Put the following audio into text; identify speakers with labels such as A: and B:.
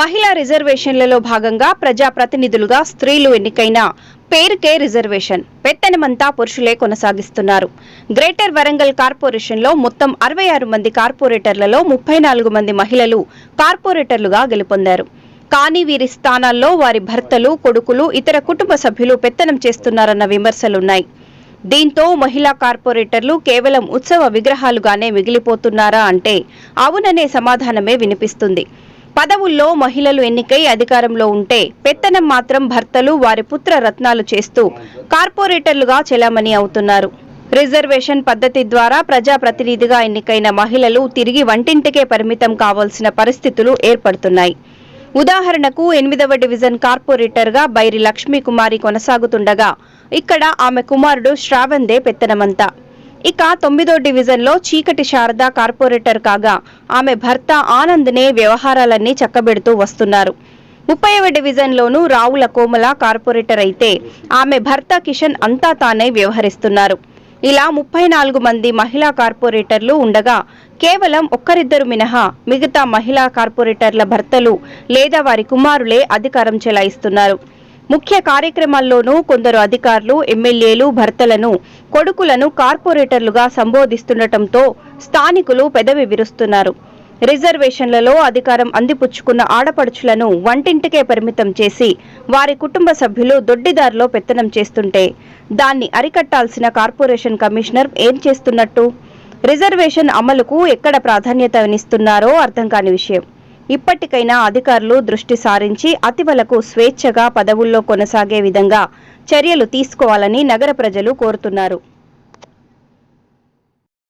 A: మహిళా రిజర్వేషన్లలో భాగంగా ప్రజాప్రతినిధులుగా స్త్రీలు ఎన్నికైన పేరుకే రిజర్వేషన్. పెత్తనమంతా పురుషులే కొనసాగిస్తున్నారు. గ్రేటర్ వరంగల్ కార్పొరేషన్లో మొత్తం అరవై ఆరు మంది కార్పొరేటర్లలో ముప్పై నాలుగు మంది మహిళలు కార్పొరేటర్లుగా గెలుపొందారు. కానీ వీరి స్థానాల్లో వారి భర్తలు కొడుకులు ఇతర కుటుంబ సభ్యులు పెత్తనం చేస్తున్నారన్న విమర్శలున్నాయి. దీంతో మహిళా కార్పొరేటర్లు కేవలం ఉత్సవ విగ్రహాలుగానే మిగిలిపోతున్నారా అంటే అవుననే సమాధానమే వినిపిస్తుంది. పదవుల్లో మహిళలు ఎన్నికై అధికారంలో ఉంటే పెత్తనం మాత్రం భర్తలు వారి పుత్ర రత్నాలు చేస్తూ కార్పొరేటర్లుగా చెలామణి అవుతున్నారు. రిజర్వేషన్ పద్ధతి ద్వారా ప్రజాప్రతినిధిగా ఎన్నికైన మహిళలు తిరిగి వంటింటికే పరిమితం కావాల్సిన పరిస్థితులు ఏర్పడుతున్నాయి. ఉదాహరణకు ఎనిమిదవ డివిజన్ కార్పొరేటర్గా బైరి లక్ష్మీకుమారి కొనసాగుతుండగా ఇక్కడ ఆమె కుమారుడు శ్రావందే పెత్తనమంతా. ఇక తొమ్మిదో డివిజన్లో చీకటి శారద కార్పొరేటర్ కాగా ఆమె భర్త ఆనంద్నే వ్యవహారాలన్నీ చక్కబెడుతూ వస్తున్నారు. ముప్పైవ డివిజన్లోనూ రావుల కోమల కార్పొరేటర్ అయితే ఆమె భర్త కిషన్ అంతా తానే వ్యవహరిస్తున్నారు. ఇలా ముప్పై నాలుగు మంది మహిళా కార్పొరేటర్లు ఉండగా కేవలం ఒక్కరిద్దరు మినహా మిగతా మహిళా కార్పొరేటర్ల భర్తలు లేదా వారి కుమారులే అధికారం చెలాయిస్తున్నారు. ముఖ్య కార్యక్రమాల్లోనూ కొందరు అధికారులు ఎమ్మెల్యేలు భర్తలను కొడుకులను కార్పొరేటర్లుగా సంబోధిస్తుండటంతో స్థానికులు పెదవి విరుస్తున్నారు. రిజర్వేషన్లలో అధికారం అందిపుచ్చుకున్న ఆడపడుచులను వంటింటికే పరిమితం చేసి వారి కుటుంబ సభ్యులు దొడ్డిదారిలో పెత్తనం చేస్తుంటే దాన్ని అరికట్టాల్సిన కార్పొరేషన్ కమిషనర్ ఏం చేస్తున్నట్టు? రిజర్వేషన్ అమలుకు ఎక్కడ ప్రాధాన్యతనిస్తున్నారో అర్థం కాని విషయం. ఇప్పటికైనా అధికారులు దృష్టి సారించి అతివలకు స్వేచ్ఛగా పదవుల్లో కొనసాగే విధంగా చర్యలు తీసుకోవాలని నగర ప్రజలు కోరుతున్నారు.